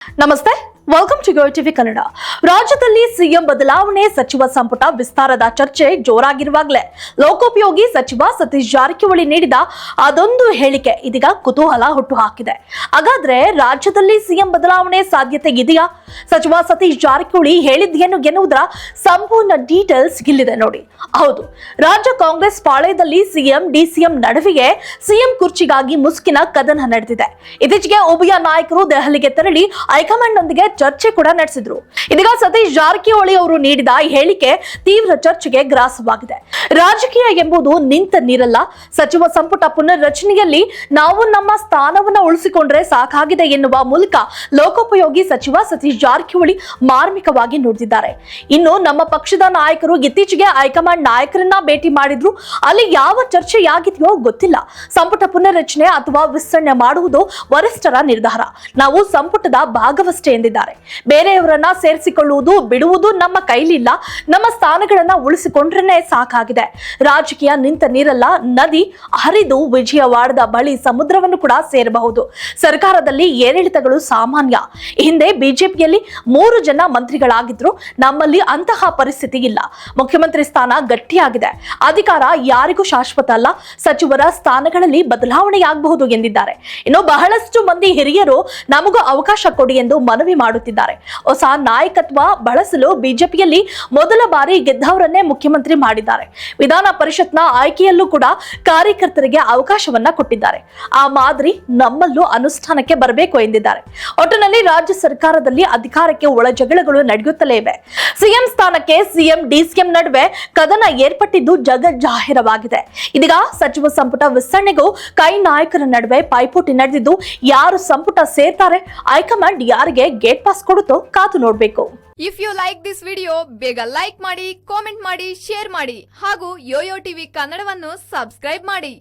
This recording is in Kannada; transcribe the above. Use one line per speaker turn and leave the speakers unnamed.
नमस्ते। ವೆಲ್ಕಮ್ ಟು ಟಿವಿ ಕನ್ನಡ ರಾಜ್ಯದಲ್ಲಿ ಸಿಎಂ ಬದಲಾವಣೆ, ಸಚಿವ ಸಂಪುಟ ವಿಸ್ತಾರದ ಚರ್ಚೆ ಜೋರಾಗಿರುವಾಗಲೇ. ಲೋಕೋಪಯೋಗಿ ಸಚಿವ ಸತೀಶ್ ಜಾರಕಿಹೊಳಿ ನೀಡಿದ ಅದೊಂದು ಹೇಳಿಕೆ, ಇದೀಗ ಕುತೂಹಲ ಹುಟ್ಟು ಹಾಕಿದೆ ಹಾಗಾದ್ರೆ ರಾಜ್ಯದಲ್ಲಿ ಸಿಎಂ ಬದಲಾವಣೆ ಸಾಧ್ಯತೆ ಇದೆಯಾ? ಸಚಿವ ಸತೀಶ್ ಜಾರಕಿಹೊಳಿ ಹೇಳಿದ್ದೇನು ಎನ್ನುವುದರ ಸಂಪೂರ್ಣ ಡೀಟೇಲ್ಸ್ ಇಲ್ಲಿದೆ ನೋಡಿ. ಹೌದು, ರಾಜ್ಯ ಕಾಂಗ್ರೆಸ್ ಪಾಳ್ಯದಲ್ಲಿ ಸಿಎಂ, ಡಿಸಿಎಂ ನಡುವೆಯೇ ಸಿಎಂ ಕುರ್ಚಿಗಾಗಿ ಮುಸುಕಿನ ಕದನ ನಡೆದಿದೆ. ಇತ್ತೀಚೆಗೆ ಉಭಯ ನಾಯಕರು ದೆಹಲಿಗೆ ತೆರಳಿ ಹೈಕಮಾಂಡ್ ನೊಂದಿಗೆ ಚರ್ಚೆ ಕೂಡ ನಡೆಸಿದ್ರು. ಇದೀಗ ಸತೀಶ್ ಜಾರಕಿಹೊಳಿ ಅವರು ನೀಡಿದ ಹೇಳಿಕೆ ತೀವ್ರ ಚರ್ಚೆಗೆ ಗ್ರಾಸವಾಗಿದೆ. ರಾಜಕೀಯ ಎಂಬುದು ನಿಂತ ನೀರಲ್ಲ. ಸಚಿವ ಸಂಪುಟ ಪುನರ್ರಚನೆಯಲ್ಲಿ ನಾವು ನಮ್ಮ ಸ್ಥಾನವನ್ನ ಉಳಿಸಿಕೊಂಡ್ರೆ ಸಾಕಾಗಿದೆ ಎನ್ನುವ ಮೂಲಕ ಲೋಕೋಪಯೋಗಿ ಸಚಿವ ಸತೀಶ್ ಜಾರಕಿಹೊಳಿ ಮಾರ್ಮಿಕವಾಗಿ ನುಡಿದಿದ್ದಾರೆ. ಇನ್ನು ನಮ್ಮ ಪಕ್ಷದ ನಾಯಕರು ಇತ್ತೀಚೆಗೆ ಹೈಕಮಾಂಡ್ ನಾಯಕರನ್ನ ಭೇಟಿ ಮಾಡಿದ್ರು. ಅಲ್ಲಿ ಯಾವ ಚರ್ಚೆಯಾಗಿದೆಯೋ ಗೊತ್ತಿಲ್ಲ. ಸಂಪುಟ ಪುನರ್ರಚನೆ ಅಥವಾ ವಿಸ್ತರಣೆ ಮಾಡುವುದು ವರಿಷ್ಠರ ನಿರ್ಧಾರ. ನಾವು ಸಂಪುಟದ ಭಾಗವಷ್ಟೇ ಎಂದಿದ್ದಾರೆ. ಬೇರೆಯವರನ್ನ ಸೇರಿಸಿಕೊಳ್ಳುವುದು, ಬಿಡುವುದು ನಮ್ಮ ಕೈಲಿಲ್ಲ. ನಮ್ಮ ಸ್ಥಾನಗಳನ್ನ ಉಳಿಸಿಕೊಂಡ್ರೇನೆ ಸಾಕಾಗಿದೆ. ರಾಜಕೀಯ ನಿಂತ ನೀರಲ್ಲ, ನದಿ ಹರಿದು ವಿಜಯವಾಡದ ಬಳಿ ಸಮುದ್ರವನ್ನು ಕೂಡ ಸೇರಬಹುದು. ಸರ್ಕಾರದಲ್ಲಿ ಏರಿಳಿತಗಳು ಸಾಮಾನ್ಯ. ಹಿಂದೆ ಬಿಜೆಪಿಯಲ್ಲಿ ಮೂರು ಜನ ಮಂತ್ರಿಗಳಾಗಿದ್ರು. ನಮ್ಮಲ್ಲಿ ಅಂತಹ ಪರಿಸ್ಥಿತಿ ಇಲ್ಲ. ಮುಖ್ಯಮಂತ್ರಿ ಸ್ಥಾನ ಗಟ್ಟಿಯಾಗಿದೆ. ಅಧಿಕಾರ ಯಾರಿಗೂ ಶಾಶ್ವತ ಅಲ್ಲ. ಸಚಿವರ ಸ್ಥಾನಗಳಲ್ಲಿ ಬದಲಾವಣೆಯಾಗಬಹುದು ಎಂದಿದ್ದಾರೆ. ಇನ್ನು ಬಹಳಷ್ಟು ಮಂದಿ ಹಿರಿಯರು ನಮಗೂ ಅವಕಾಶ ಕೊಡಿ ಎಂದು ಮನವಿ ಮಾಡುತ್ತಿದ್ದಾರೆ ಹೊಸ ನಾಯಕತ್ವ ಬಳಸಲು ಬಿಜೆಪಿಯಲ್ಲಿ ಮೊದಲ ಬಾರಿ ಗೆದ್ದವರನ್ನೇ ಮುಖ್ಯಮಂತ್ರಿ ಮಾಡಿದ್ದಾರೆ. ವಿಧಾನ ಪರಿಷತ್ನ ಆಯ್ಕೆಯಲ್ಲೂ ಕೂಡ ಕಾರ್ಯಕರ್ತರಿಗೆ ಅವಕಾಶವನ್ನ ಕೊಟ್ಟಿದ್ದಾರೆ. ಆ ಮಾದರಿ ನಮ್ಮಲ್ಲೂ ಅನುಷ್ಠಾನಕ್ಕೆ ಬರಬೇಕು ಎಂದಿದ್ದಾರೆ. ಒಟ್ಟಿನಲ್ಲಿ ರಾಜ್ಯ ಸರ್ಕಾರದಲ್ಲಿ ಅಧಿಕಾರಕ್ಕೆ ಒಳಜಗಳಗಳು ನಡೆಯುತ್ತಲೇ ಇವೆ. ಸಿಎಂ ಸ್ಥಾನಕ್ಕೆ ಸಿಎಂ ಡಿಸಿಎಂ ನಡುವೆ ಕದನ ಏರ್ಪಟ್ಟಿದ್ದು ಜಗಜ್ಜಾಹಿರವಾಗಿದೆ ಇದೀಗ ಸಚಿವ ಸಂಪುಟ ವಿಸ್ತರಣೆಗೂ ಕೈ ನಾಯಕರ ನಡುವೆ ಪೈಪೋಟಿ ನಡೆದಿದ್ದು, ಯಾರು ಸಂಪುಟ ಸೇರ್ತಾರೆ, ಹೈಕಮಾಂಡ್ ಯಾರಿಗೆ ಗೇಟ್ ಪಾಸ್ ಕೊಡುತ್ತೋ ಕಾತು ನೋಡ್ಬೇಕು.
If you like this video ಬೇಗ ಲೈಕ್ ಮಾಡಿ ಕಾಮೆಂಟ್ ಮಾಡಿ ಶೇರ್ ಮಾಡಿ ಹಾಗೂ ಯೋಯೋ ಟಿವಿ ಕನ್ನಡವನ್ನು ಸಬ್ಸ್ಕ್ರೈಬ್ ಮಾಡಿ.